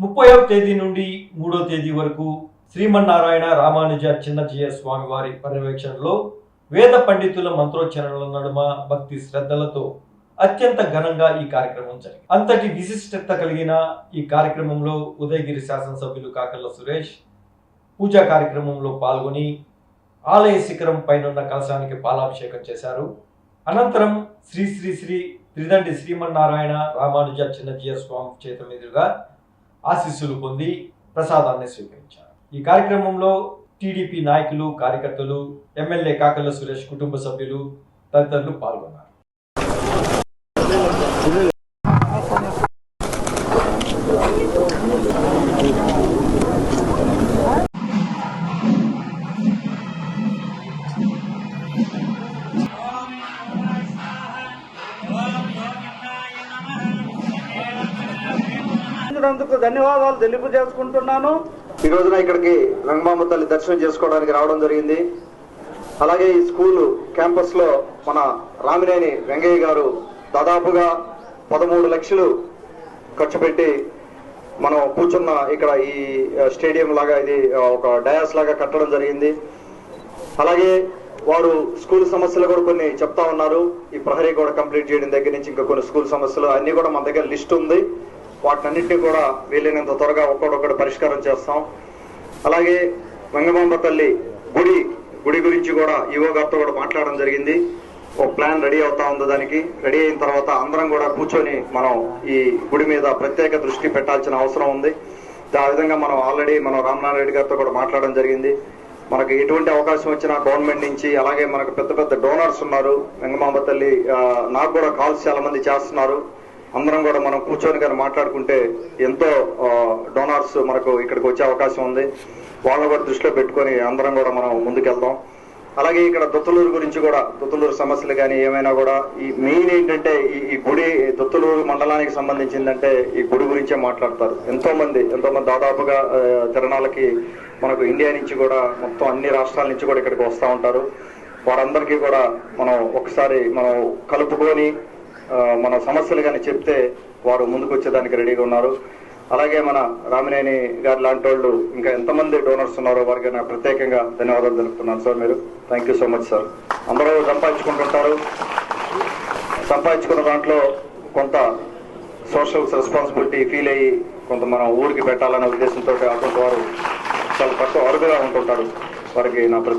ముప్పైవ తేదీ నుండి మూడో తేదీ వరకు శ్రీమన్నారాయణ రామానుజ చిన్నజయ స్వామి వారి పర్యవేక్షణలో వేద పండితుల మంత్రోచ్చరణల నడుమ భక్తి శ్రద్ధలతో అత్యంత ఘనంగా ఈ కార్యక్రమం జరిగింది. అంతటి విశిష్టత కలిగిన ఈ కార్యక్రమంలో ఉదయగిరి శాసనసభ్యులు కాకల్ల సురేష్ పూజా కార్యక్రమంలో పాల్గొని ఆలయ శిఖరం పైనున్న కలశానికి పాలాభిషేకం చేశారు. అనంతరం శ్రీ శ్రీ శ్రీ త్రిదండి శ్రీమన్నారాయణ రామానుజ చిన్నజీయ స్వామి చేత మీదుగా ఆశీస్సులు పొంది ప్రసాదాన్ని స్వీకరించారు. ఈ కార్యక్రమంలో టీడీపీ నాయకులు కార్యకర్తలు ఎమ్మెల్యే కాకల సురేష్ కుటుంబ సభ్యులు తదితరులు పాల్గొన్నారు. నందుకు ధన్యవాదాలు తెలియజేసుకుంటున్నాను. ఈ రోజున ఇక్కడికి రంగమామ తల్లి దర్శనం చేసుకోవడానికి రావడం జరిగింది. అలాగే ఈ స్కూల్ క్యాంపస్లో మన రామినేని వెంగయ్య గారు దాదాపుగా పదమూడు లక్షలు ఖర్చు పెట్టి మనం కూర్చున్న ఇక్కడ ఈ స్టేడియం లాగా ఇది ఒక డయాస్ లాగా కట్టడం జరిగింది. అలాగే వారు స్కూల్ సమస్యలు కూడా కొన్ని చెప్తా ఉన్నారు. ఈ ప్రహరీ కూడా కంప్లీట్ చేయడం దగ్గర నుంచి ఇంకా కొన్ని స్కూల్ సమస్యలు అన్ని కూడా మన దగ్గర లిస్ట్ ఉంది. వాటినన్నింటినీ కూడా వీలైనంత త్వరగా ఒక్కొక్కటి పరిష్కారం చేస్తాం. అలాగే వెంగమాంబ తల్లి గుడి గుడి గురించి కూడా ఈవో గారితో కూడా మాట్లాడడం జరిగింది. ఒక ప్లాన్ రెడీ అవుతా ఉంది దానికి. రెడీ అయిన తర్వాత అందరం కూడా కూర్చొని మనం ఈ గుడి మీద ప్రత్యేక దృష్టి పెట్టాల్సిన అవసరం ఉంది. ఆ విధంగా మనం ఆల్రెడీ మనం రామ్నారాయణ రెడ్డి గారితో కూడా మాట్లాడడం జరిగింది. మనకు ఎటువంటి అవకాశం వచ్చినా గవర్నమెంట్ నుంచి అలాగే మనకు పెద్ద పెద్ద డోనర్స్ ఉన్నారు. వెంగమాంబ తల్లి నాకు కూడా కాల్స్ చాలా మంది చేస్తున్నారు. అందరం కూడా మనం కూర్చొని కానీ మాట్లాడుకుంటే ఎంతో డోనార్స్ మనకు ఇక్కడికి వచ్చే అవకాశం ఉంది. వాళ్ళని కూడా దృష్టిలో పెట్టుకొని అందరం కూడా మనం ముందుకెళ్దాం. అలాగే ఇక్కడ దొత్తులూరు గురించి కూడా దొత్తులూరు సమస్యలు కానీ ఏమైనా కూడా ఈ మెయిన్ ఏంటంటే ఈ గుడి దొత్తులూరు మండలానికి సంబంధించిందంటే ఈ గుడి గురించే మాట్లాడతారు. ఎంతో మంది ఎంతో మంది దాదాపుగా తిరణాలకి మనకు ఇండియా నుంచి కూడా మొత్తం అన్ని రాష్ట్రాల నుంచి కూడా ఇక్కడికి వస్తూ ఉంటారు. వారందరికీ కూడా మనం ఒకసారి మనం కలుపుకొని మన సమస్యలు కానీ చెప్తే వారు ముందుకు వచ్చేదానికి రెడీగా ఉన్నారు. అలాగే మన రామినేని గారు లాంటి వాళ్ళు ఇంకా ఎంతమంది డోనర్స్ ఉన్నారో వారికి నా ప్రత్యేకంగా ధన్యవాదాలు తెలుపుతున్నాను సార్ మీరు. Thank you so much sir అందరూ సంపాదించుకుంటుంటారు. సంపాదించుకున్న దాంట్లో కొంత సోషల్ రెస్పాన్సిబిలిటీ ఫీల్ అయ్యి కొంత మనం ఊరికి పెట్టాలనే ఉద్దేశంతో అటువంటి వారు చాలా తక్కువ అరుదుగా ఉంటుంటారు. వారికి నా ప్రతి